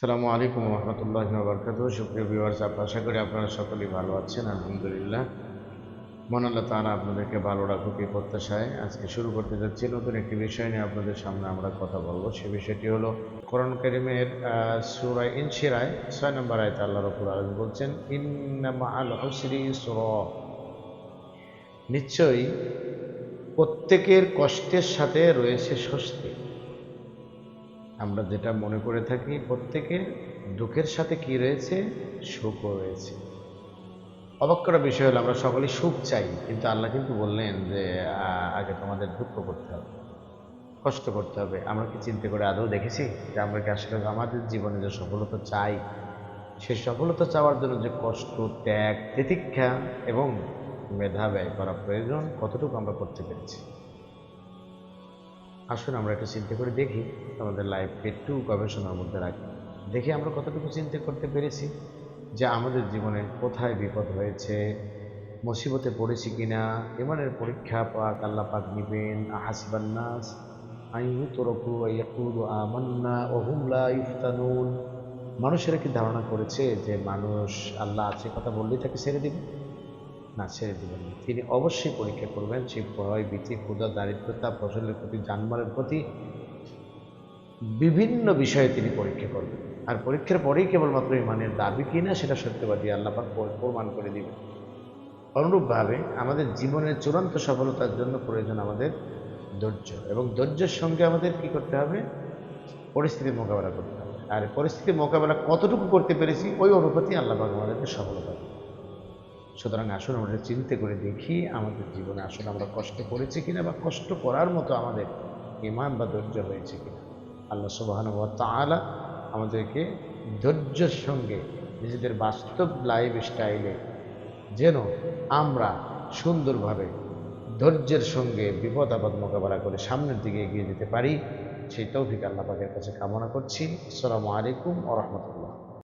আসসালামু আলাইকুম রহমতুল্লাহ বরকাত সুপ্রিয় ভিউয়ার্স আপনার আশা করি আপনারা সকলেই ভালো আছেন, আলহামদুলিল্লাহ। মন আল্লাহ তারা আপনাদেরকে ভালো রাখুক, এই প্রত্যাশায় আজকে শুরু করতে যাচ্ছি। নতুন একটি বিষয় নিয়ে আপনাদের সামনে আমরা কথা বলব। সে বিষয়টি হলো কোরআন করিমের সুরায় ইনশিরায়, ছয় নম্বর আয়তে আল্লাহ রকুল আলম বলছেন নিশ্চয়ই প্রত্যেকের কষ্টের সাথে রয়েছে স্বস্তি। আমরা যেটা মনে করে থাকি, প্রত্যেকে দুঃখের সাথে কি রয়েছে? সুখও রয়েছে। অবাক করা বিষয় হলো, আমরা সকলেই সুখ চাই, কিন্তু আল্লাহ কিন্তু বললেন যে আগে তোমাদের দুঃখ করতে হবে, কষ্ট করতে হবে। আমরা কি চিন্তা করে আদৌ দেখেছি যে, আমরা কি আসলে আমাদের জীবনে যে সফলতা চাই? সেই সফলতা চাওয়ার জন্য যে কষ্ট, ত্যাগ, তিতিক্ষা এবং মেধা ব্যয় করা প্রয়োজন, কতটুকু আমরা করতে পেরেছি? আসুন, আমরা একটু চিন্তা করে দেখি, আমাদের লাইফকে একটু গবেষণার মধ্যে রাখি। দেখি আমরা কতটুকু চিন্তা করতে পেরেছি যে আমাদের জীবনে কোথায় বিপদ হয়েছে, মুসিবতে পড়েছি কিনা, ইমানের পরীক্ষা পাক, আল্লাহ পাক নিবেন হাসিবান্নাস মানুষেরা কি ধারণা করেছে যে মানুষ আল্লাহ আছে, কথা বললেই তাকে ছেড়ে দিবে? না ছেড়ে দিবেন। তিনি অবশ্যই পরীক্ষা করবেন সেই ভয়, ভীতি ক্ষুদা দারিদ্রতা, ফসলের প্রতি যানবাহনের প্রতি বিভিন্ন বিষয়ে তিনি পরীক্ষা করবেন। আর পরীক্ষার পরেই কেবলমাত্র ইমানের দাবি কিনা সেটা সত্যবাদী আল্লাপাক প্রমাণ করে দিবেন। অনুরূপভাবে আমাদের জীবনের চূড়ান্ত সফলতার জন্য প্রয়োজন আমাদের ধৈর্য এবং ধৈর্যের সঙ্গে আমাদের কি করতে হবে? পরিস্থিতির মোকাবেলা করতে হবে। আর পরিস্থিতির মোকাবেলা কতটুকু করতে পেরেছি ওই অনুপাতি আল্লাপাক আমাদেরকে সফলতা দেবে সুতরাং আসুন আমরা চিন্তা করে দেখি আমাদের জীবনে আসলে আমরা কষ্ট করেছি কিনা বা কষ্ট করার মতো আমাদের ইমান বা ধৈর্য হয়েছে কিনা। আল্লাহ সুবাহান তালা আমাদেরকে ধৈর্যের সঙ্গে নিজেদের বাস্তব লাইফ স্টাইলে যেন আমরা সুন্দরভাবে ধৈর্যের সঙ্গে বিপদ, আপদ মোকাবেলা করে সামনের দিকে এগিয়ে যেতে পারি, সেই তৌফিক আল্লাহ পাকের কাছে কামনা করছি। আসসালামু আলাইকুম ও